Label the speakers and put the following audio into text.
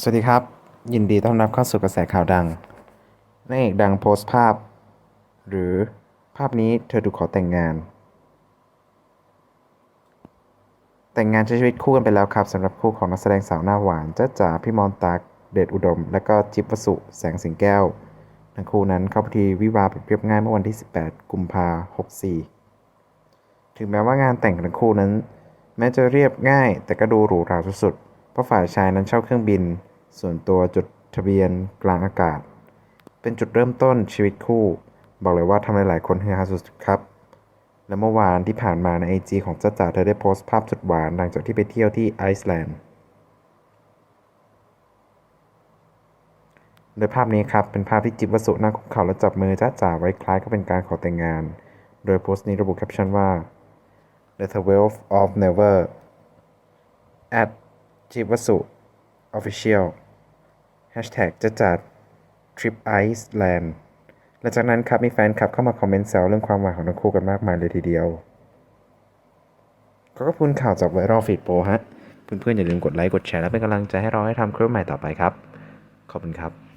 Speaker 1: สวัสดีครับ ยินดีต้อนรับเข้าสู่กระแสข่าวดังนางเอกดังโพสต์ภาพ หรือภาพนี้เธอถูกขอแต่งงาน แต่งงานใช้ชีวิตคู่กันไปแล้วครับสำหรับคู่ของนักแสดงสาวหน้าหวานจ้าจ๋าพี่มอนตัก เดชอุดม และก็จิ๊บวสุแสงสิงแก้ว ทั้งคู่นั้นเข้าพิธีวิวาห์เรียบง่ายเมื่อวันที่ 18 กุมภาพันธ์64 ถึงแม้ว่างานแต่งของทั้งคู่นั้น แม้จะเรียบง่ายแต่ก็ดูหรูหราสุดๆ เพราะฝ่ายชายนั้นเช่าเครื่องบิน ส่วนตัวจดทะเบียนกลางอากาศ เป็นจุดเริ่มต้นชีวิตคู่ บอกเลยว่าทำให้หลายคนฮือฮาสุดๆครับ และเมื่อวานที่ผ่านมาในไอจีของจ้าจ๋าเธอได้โพสต์ภาพสุดหวานหลังจากที่ไปเที่ยวที่ไอซ์แลนด์โดยภาพนี้ครับเป็นภาพที่จิบวสุนั่งคุกเข่าและจับมือจ้าจ๋าไว้คล้ายกับเป็นการขอแต่งงาน โดยโพสต์นี้ระบุแคปชั่นว่า The 12 of Never at จิบวสุ Official Hashtag จะจัด Trip Iceland และจากนั้นครับมีแฟนคลับเข้ามาคอมเมนต์แซวเรื่องความหวานของทั้งคู่กันมากมายเลยทีเดียวขอขอบคุณข่าวจากไวรัลฟีดโปรฮะ เพื่อนๆอย่าลืมกดไลค์ กดแชร์ และเป็นกำลังใจให้เราให้ทำคลิปใหม่ต่อไปครับ ขอบคุณครับ